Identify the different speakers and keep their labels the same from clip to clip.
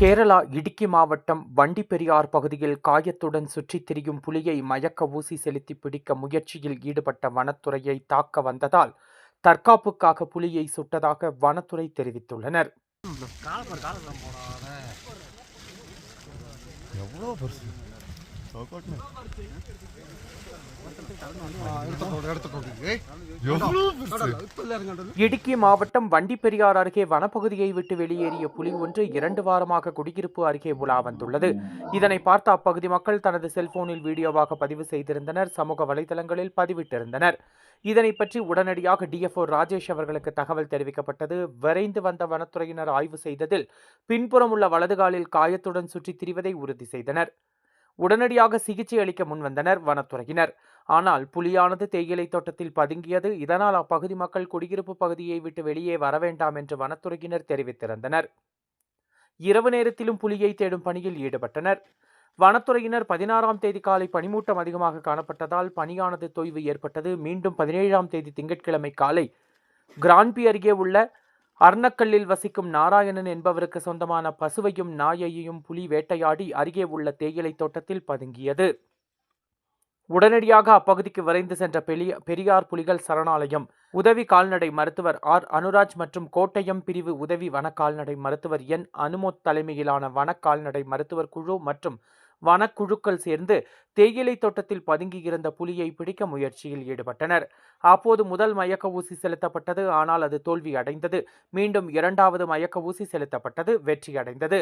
Speaker 1: கேரளா இடுக்கி மாவட்டம் வண்டிப்பெரியார் பகுதியில் காயத்துடன் சுற்றித் திரியும் புலியை மயக்க ஊசி செலுத்தி பிடிக்க முயற்சியில் ஈடுபட்ட வனத்துறையை தாக்க வந்ததால் தற்காப்புக்காக புலியை சுட்டதாக வனத்துறை தெரிவித்துள்ளனர்.
Speaker 2: எவ்வளோ
Speaker 1: இடுக்கி மாவட்டம் வண்டிப்பெரியார் அருகே வனப்பகுதியை விட்டு வெளியேறிய புலி ஒன்று இரண்டு வாரமாக குடியிருப்பு அருகே உலா வந்துள்ளது. இதனை பார்த்த அப்பகுதி மக்கள் தனது செல்போனில் வீடியோவாக பதிவு செய்திருந்தனர். சமூக வலைதளங்களில் பதிவிட்டிருந்தனர். இதனை பற்றி உடனடியாக டிஎஃப்ஓ ராஜேஷ் அவர்களுக்கு தகவல் தெரிவிக்கப்பட்டது. விரைந்து வந்த வனத்துறையினர் ஆய்வு செய்ததில் பின்புறம் உள்ள வலதுகாலில் காயத்துடன் சுற்றித் திரிவதை உறுதி செய்தனர். உடனடியாக சிகிச்சை அளிக்க முன்வந்தனர் வனத்துறையினர். ஆனால் புலியானது தேயிலை தோட்டத்தில் பதுங்கியது. இதனால் அப்பகுதி மக்கள் குடியிருப்பு பகுதியை விட்டு வெளியே வர வேண்டாம் என்று வனத்துறையினர் தெரிவித்திருந்தனர். இரவு நேரத்திலும் புலியை தேடும் பணியில் ஈடுபட்டனர். வனத்துறையினர் பதினாறாம் தேதி காலை பனிமூட்டம் அதிகமாக காணப்பட்டதால் பணியானது தொய்வு ஏற்பட்டது. மீண்டும் பதினேழாம் தேதி திங்கட்கிழமை காலை கிரான்பி அருகே உள்ள அர்ணக்கல்லில் வசிக்கும் நாராயணன் என்பவருக்கு சொந்தமான பசுவையும் நாயையும் புலி வேட்டையாடி அருகே உள்ள தேயிலை தோட்டத்தில் பதுங்கியது. உடனடியாக அப்பகுதிக்கு விரைந்து சென்ற பெரிய பெரியார் புலிகள் சரணாலயம் உதவி கால்நடை மருத்துவர் ஆர். அனுராஜ் மற்றும் கோட்டயம் பிரிவு உதவி வன கால்நடை மருத்துவர் என். அனுமோத் தலைமையிலான வன கால்நடை மருத்துவர் குழு மற்றும் வனக்குழுக்கள் சேர்ந்து தேயிலை தோட்டத்தில் பதுங்கியிருந்த புலியை பிடிக்க முயற்சியில் ஈடுபட்டனர். அப்போது முதல் மயக்க ஊசி செலுத்தப்பட்டது. ஆனால் அது தோல்வி அடைந்தது. மீண்டும் இரண்டாவது மயக்க ஊசி செலுத்தப்பட்டது. வெற்றியடைந்தது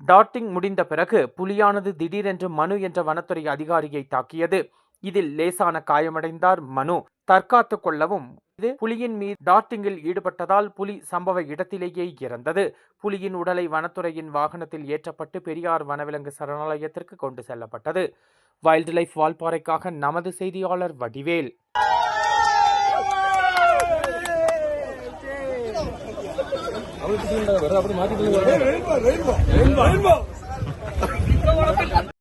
Speaker 1: டாட்டிங் முடிந்த பிறகு புலியானது திடீரென்று மனு என்ற வனத்துறை அதிகாரியை தாக்கியது. இதில் லேசான காயமடைந்தார் மனு. தற்காத்துக் கொள்ளவும் இது புலியின் மீது டாட்டிங்கில் ஈடுபட்டதால் புலி சம்பவ இடத்திலேயே இறந்தது. புலியின் உடலை வனத்துறையின் வாகனத்தில் ஏற்றப்பட்டு பெரியார் வனவிலங்கு சரணாலயத்திற்கு கொண்டு செல்லப்பட்டது. வைல்ட் லைஃப் வால்பாறைக்காக நமது செய்தியாளர் வடிவேல்.
Speaker 3: வெயின்பா வெயின்பா